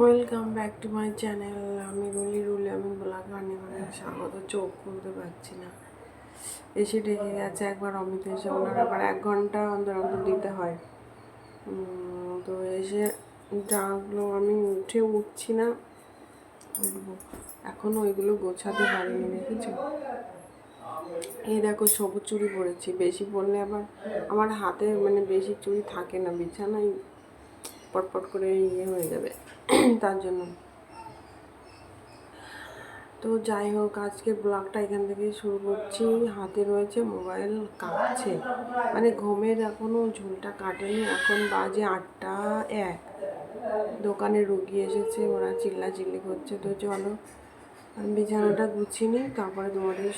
Welcome back to my channel আমি Rulli Ruli, আমি রান্নি করে স্বাগত, চোখ খুলতে পারছি না। এসে ডেকে গেছে একবার অমিত এসে ওনার আবার এক ঘণ্টা অন্তর অন্তর দিতে হয়। তো এসে ডাকলো আমি উঠে উঠছি না। উঠবো এখনও ওইগুলো গোছাতে পারিনি দেখেছ? এই দেখো, সবুজ চুড়ি পরেছি। বেশি পরলে আবার আমার হাতে মানে বেশি চুড়ি থাকে না, বিছানায় পটপট করে ইয়ে হয়ে যাবে। তার জন্য। তো যাই হোক, আজকে ব্লগটা এখান থেকে শুরু করছি। হাতে রয়েছে মোবাইল, কাঁপছে। মানে ঘুমের এখনও ঝুলটা কাটেনি। এখন বাজে আটটা এক। দোকানে রুগী এসেছে, ওরা চিল্লা চিল্লি করছে। তো চলো বিছানাটা গুছিয়ে তারপরে তোমাদের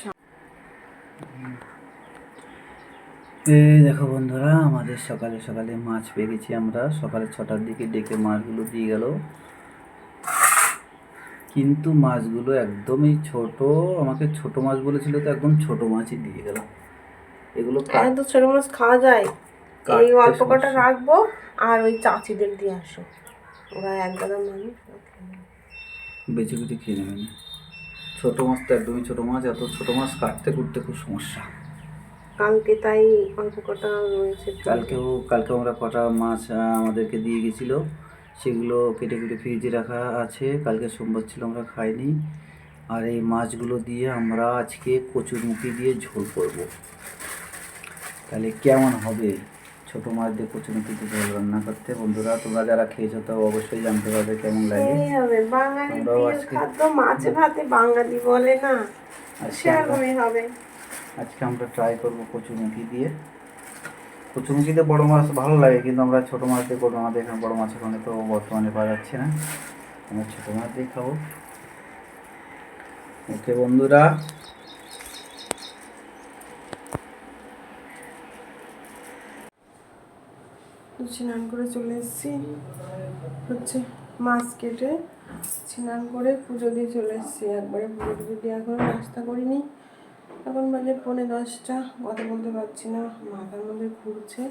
এই দেখো বন্ধুরা আমাদের সকালে সকালে মাছ পেয়ে গেছি আমরা। সকালে ছটার দিকে ডেকে মাছগুলো দিয়ে গেল। কিন্তু মাছগুলো একদমই ছোট আমাকে ছোট মাছ বলেছিল তো একদম ছোট মাছই দিয়ে গেল। এগুলো কাট- এত ছোট মাছ খাওয়া যায়। এই অল্প কটা রাখব আর ওই চাচিদের দিয়ে আসো। ওরা এক গাদা মানুষ। বেছে বেছে খেয়ে নেবেন ছোট মাছ তো একদমই ছোট মাছ এত ছোট মাছ কাটতে কুটতে খুব সমস্যা। কালকে তাই অল্প কটা রয়েছে কালকেও কালকে আমরা কটা মাছ আমাদেরকে দিয়ে গেছিল। সেগুলো কেটে কেটে ফ্রিজে রাখা আছে। কালকে সোমবার ছিল আমরা খাইনি। আর এই মাছগুলো দিয়ে আমরা আজকে কচুর কচুরমুখি দিয়ে ঝোল করব। তাহলে কেমন হবে? ছোট মাছ দিয়ে কচুরমুখি দিয়ে ঝোল রান্না করতে? বন্ধুরা তোমরা যারা খেয়েছো তো অবশ্যই জানতে পারবে কেমন লাগে। বাঙালি মাছে ভাতে বাঙালি বলে না। সেরকমই হবে। আজকে আমরা ট্রাই করব কচুরমুখি দিয়ে। কচুরমুখিতে বড় মাছ ভালো লাগে, কিন্তু আমরা ছোট মাছ দিয়ে করব আমাদের এখানে বড় মাছ ওখানে তো বর্তমানে পাওয়া যাচ্ছে না। আমরা ছোট মাছ দিয়ে খাব। ওকে বন্ধুরা। স্নান করে চলে এসেছি। হচ্ছে মাছ কেটে স্নান করে পুজো দিয়ে চলে এসেছি। একবারে পুজো টুজো দিয়ে এখন নাস্তা করিনি। এখন বাজে পৌনে দশটা, কথা বলতে পারছি না, মাথার মধ্যে ঘুরছে।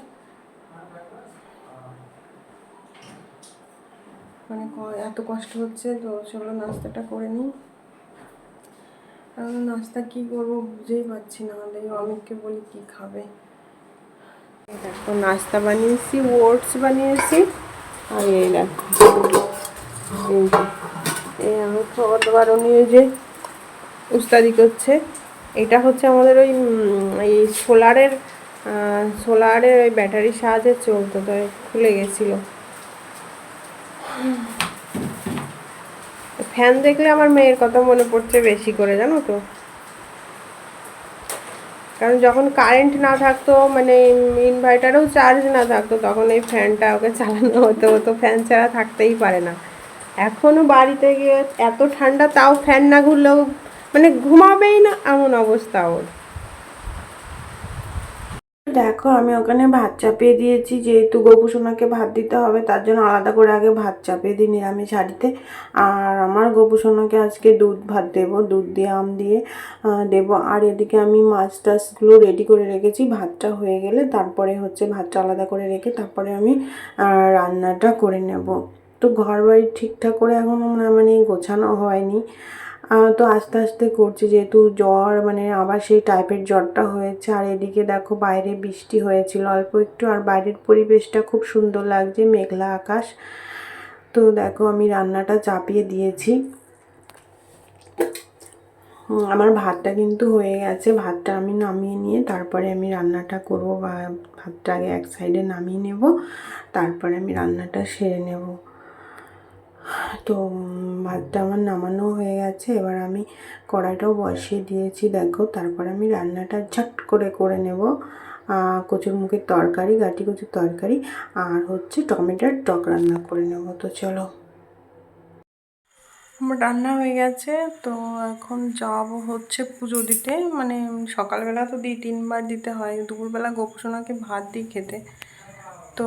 মানে এত কষ্ট হচ্ছে, তো চলো নাস্তাটা করে নিই। এখন নাস্তা কি করব বুঝেই পাচ্ছি না দেখি অমিতকে বলি কি খাবে। দেখো, নাস্তা বানিয়েছি, ওটস বানিয়েছি। আর এই দেখো, এই আমি খাবার দাবার উনি যে উস্তাদি করছে। এটা হচ্ছে আমাদের ওই এই সোলারের সোলারের ওই ব্যাটারির সাহায্যে চলতো, তো খুলে গেছিল। ফ্যান দেখলে আমার মেয়ের কথা মনে পড়ছে বেশি করে, জানো তো। কারণ যখন কারেন্ট না থাকতো মানে ইনভার্টারেও চার্জ না থাকতো, তখন এই ফ্যানটা ওকে চালানো হতো ও তো ফ্যান ছাড়া থাকতেই পারে না। এখনও বাড়িতে গিয়ে এত ঠান্ডা, তাও ফ্যান না ঘুরলেও মানে ঘুমাবেই না এমন অবস্থা ওর। দেখো, আমি ওখানে ভাত চাপিয়ে দিয়েছি, যেহেতু গোপুসোনাকে ভাত দিতে হবে, তার জন্য আলাদা করে আগে ভাত চাপিয়ে দিই নিরামিষ হাঁড়িতে। আর আমার গোপুসোনাকে আজকে দুধ ভাত দেব, দুধ দিয়ে আম দিয়ে দেব। আর এদিকে আমি মাছ টাছগুলো রেডি করে রেখেছি, ভাতটা হয়ে গেলে তারপরে হচ্ছে ভাতটা আলাদা করে রেখে তারপরে আমি রান্নাটা করে নেব। তো ঘর বাড়ি ঠিকঠাক করে এখনও মানে গোছানো হয়নি। তো আস্তে আস্তে করছি যেহেতু জ্বর মানে আবার সেই টাইপের জ্বরটা হয়েছে। আর এদিকে দেখো বাইরে বৃষ্টি হয়েছিল। অল্প একটু, আর বাইরের পরিবেশটা খুব সুন্দর লাগছে, মেঘলা আকাশ। তো দেখো আমি রান্নাটা চাপিয়ে দিয়েছি। আমার ভাতটা কিন্তু হয়ে গেছে। ভাতটা আমি নামিয়ে নিয়ে তারপরে আমি রান্নাটা করব। বা ভাতটা আগে এক সাইডে নামিয়ে নেব। তারপরে আমি রান্নাটা সেরে নেব। তো ভাতটা আমার নামানো হয়ে গেছে, এবার আমি কড়াইটাও বসিয়ে দিয়েছি। দেখো, তারপর আমি রান্নাটা ঝট করে করে নেব। কচুর মুখের তরকারি, গাটি কচুর তরকারি, আর হচ্ছে টমেটোর টক রান্না করে নেব। তো চলো। আমার রান্না হয়ে গেছে, তো এখন যাব হচ্ছে পুজো দিতে। মানে সকালবেলা তো দিই, তিনবার দিতে হয়। দুপুরবেলা গোপসোনাকে ভাত দিই খেতে। তো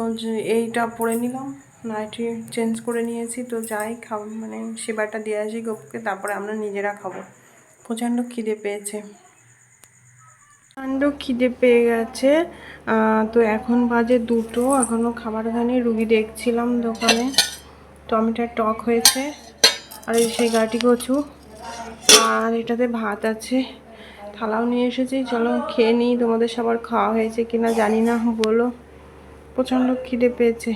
এইটা পরে নিলাম। নাইটি চেঞ্জ করে নিয়েছি, তো যাই খাব মানে সেবাটা দিয়ে আসি গোপুকে, তারপরে আমরা নিজেরা খাব। প্রচণ্ড খিদে পেয়েছে। প্রচণ্ড খিদে পেয়ে গেছে। তো এখন বাজে দুটো এখনও খাবার খানি রুগী দেখছিলাম দোকানে। টমেটোর টক হয়েছে, আর এই সেই গাটি কচু, আর এটাতে ভাত আছে। থালাও নিয়ে এসেছি, চলো খেয়ে নিই, তোমাদের সবার খাওয়া হয়েছে কিনা জানি না, বলো। প্রচণ্ড খিদে পেয়েছে।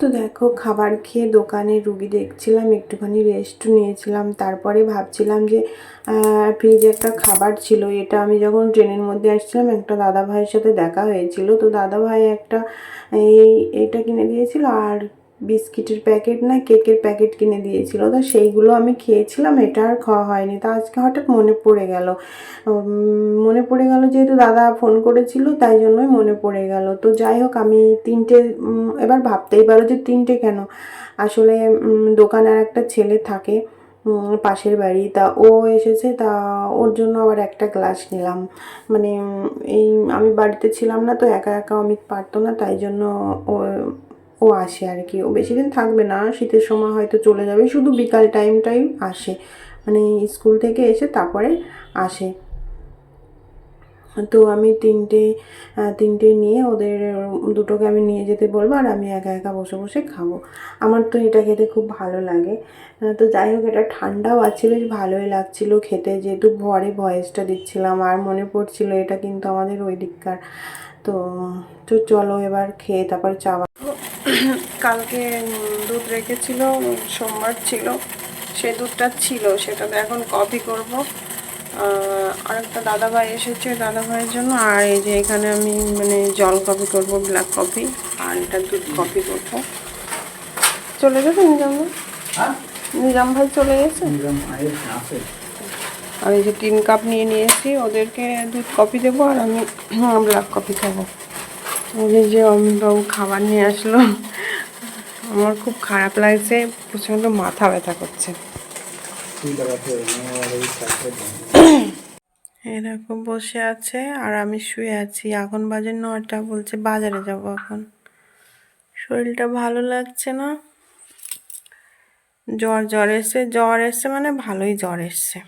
তো দেখো, খাবার খেয়ে দোকানে রুগী দেখছিলাম, একটুখানি রেস্ট নিয়েছিলাম। তারপরে ভাবছিলাম যে ফ্রিজে একটা খাবার ছিল। এটা আমি যখন ট্রেনের মধ্যে আসছিলাম, একটা দাদা ভাইয়ের সাথে দেখা হয়েছিল। তো দাদা ভাই একটা এই, এটা কিনে দিয়েছিল। আর বিস্কিটের প্যাকেট না কেকের প্যাকেট কিনে দিয়েছিল। তো সেইগুলো আমি খেয়েছিলাম, এটা আর খাওয়া হয়নি। তা আজকে হঠাৎ মনে পড়ে গেল। মনে পড়ে গেল যেহেতু দাদা ফোন করেছিল, তাই জন্যই মনে পড়ে গেল। তো যাই হোক, আমি তিনটে এবার ভাবতেই পারো যে তিনটে কেন? আসলে দোকান আর একটা ছেলে থাকে পাশের বাড়ি। তা ও এসেছে, তা ওর জন্য আবার একটা গ্লাস নিলাম। মানে এই আমি বাড়িতে ছিলাম না, তো একা একা অমিত পারতো না, তাই জন্য ও ও আসে আর কি। ও বেশি দিন থাকবে না, শীতের সময় হয়তো চলে যাবে, শুধু বিকাল টাইমটাই আসে। মানে স্কুল থেকে এসে তারপরে আসে। তো আমি তিনটে তিনটে নিয়ে ওদের দুটোকে আমি নিয়ে যেতে বলব আর আমি একা একা বসে বসে খাব। আমার তো এটা খেতে খুব ভালো লাগে। তো যাই হোক, এটা ঠান্ডাও আছে বেশ ভালোই লাগছিল খেতে। যেহেতু ভরে ভয়েসটা দিচ্ছিলাম, আর মনে পড়ছিল এটা কিন্তু আমাদের ওই দিককার। তো চলো এবার খেয়ে তারপর চা কালকে দুধ রেখেছিল সোমবার ছিল সে দুধটা ছিল সেটাতে এখন কপি করব। আর একটা দাদা ভাই এসেছে দাদা ভাইয়ের জন্য আর এই যে এখানে আমি মানে জল কফি করব ব্ল্যাক কফি আর এটা দুধ কপি করব। চলে যাবে নিজাম ভাই? হ্যাঁ? নিজাম ভাই চলে গেছে? আর এই যে তিন কাপ নিয়ে নিয়েছি ওদেরকে দুধ কপি দেবো আর আমি ব্ল্যাক কফি খাব। ওই যে অমিতবাবু খাবার নিয়ে আসলো, আমার খুব খারাপ লাগছে, প্রচণ্ড মাথা ব্যথা করছে। এরকম বসে আছে আর আমি শুয়ে আছি। এখন বাজে নটা বলছে বাজারে যাব এখন। শরীরটা ভালো লাগছে না? জ্বর জ্বর এসছে। জ্বর এসছে মানে ভালোই জ্বর এসছে।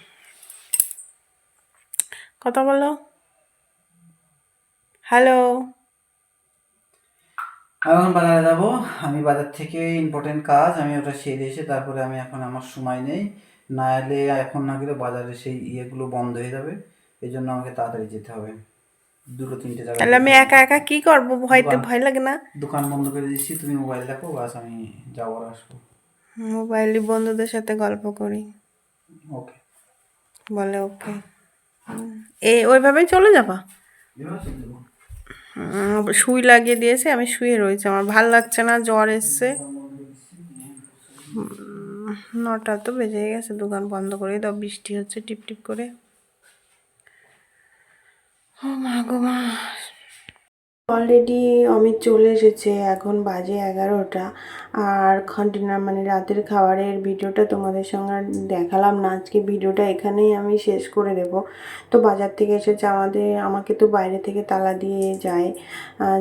কথা বলো। হ্যালো। এখন বাজারে যাব। আমি বাজার থেকে ইম্পর্টেন্ট কাজ আমি ওটা সেরে এসে তারপরে আমি এখন আমার সময় নেই। না এলে এখন না গেলে বাজারে সেই ইয়েগুলো বন্ধ হয়ে যাবে। এই জন্য আমাকে তাড়াতাড়ি যেতে হবে। দুটো তিনটে জায়গায় তাহলে আমি একা একা কি করব? ভয়তে ভয় লাগে না। দোকান বন্ধ করে দিচ্ছি। তুমি মোবাইল দেখো বাস আমি যাব আর আসব। মোবাইলে বন্ধুদের সাথে গল্প করি। ওকে বলে ওকে এ ওইভাবেই চলে যাবা। সুই লাগিয়ে দিয়েছে, আমি শুয়ে রয়েছি। আমার ভালো লাগছে না, জ্বর এসছে। নটা তো বেজে গেছে, দোকান বন্ধ করে দাও, বৃষ্টি হচ্ছে টিপটিপ টিপ করে। ও মা গো মা। অলরেডি অমিত চলে এসেছে, এখন বাজে এগারোটা। আর কন্টিনিউ মানে রাতের খাবারের ভিডিওটা তোমাদের সঙ্গে দেখালাম না। আজকে ভিডিওটা এখানেই আমি শেষ করে দেব। তো বাজার থেকে এসেছে আমাদের, আমাকে তো বাইরে থেকে তালা দিয়ে যায়।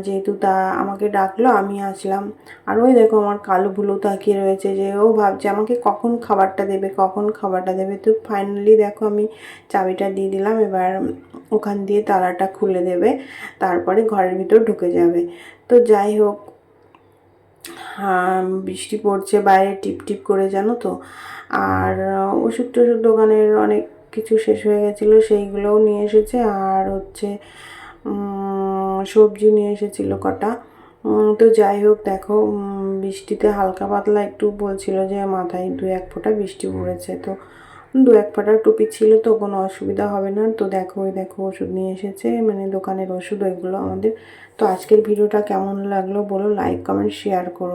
যেহেতু তা আমাকে ডাকলো, আমি আসলাম। আর ওই দেখো আমার কালো ভুলো তাকিয়ে রয়েছে যে, ও ভাবছে আমাকে কখন খাবারটা দেবে, কখন খাবারটা দেবে। তো ফাইনালি দেখো আমি চাবিটা দিয়ে দিলাম, এবার ওখান দিয়ে তালাটা খুলে দেবে। তারপরে ঘরের ভিতর ঢুকে যাবে। তো যাই হোক বৃষ্টি পড়ছে, বাইরে টিপ টিপ করে, জানো তো? আর ওষুধ টষুধ দোকানের অনেক কিছু শেষ হয়ে গেছিল, সেইগুলোও নিয়ে এসেছে। আর হচ্ছে সবজি নিয়ে এসেছিল কটা। তো যাই হোক, দেখো বৃষ্টিতে হালকা পাতলা একটু বলছিল যে মাথায় দু এক ফোঁটা বৃষ্টি পড়েছে। তো দু এক ফোঁটা টুপি ছিল, তো কোনো অসুবিধা হবে না। তো দেখো, ওই দেখো, ওষুধ নিয়ে এসেছে। মানে দোকানের ওষুধ, ওইগুলো আমাদের তো আজকের ভিডিওটা কেমন লাগল বলো? লাইক কমেন্ট শেয়ার করো।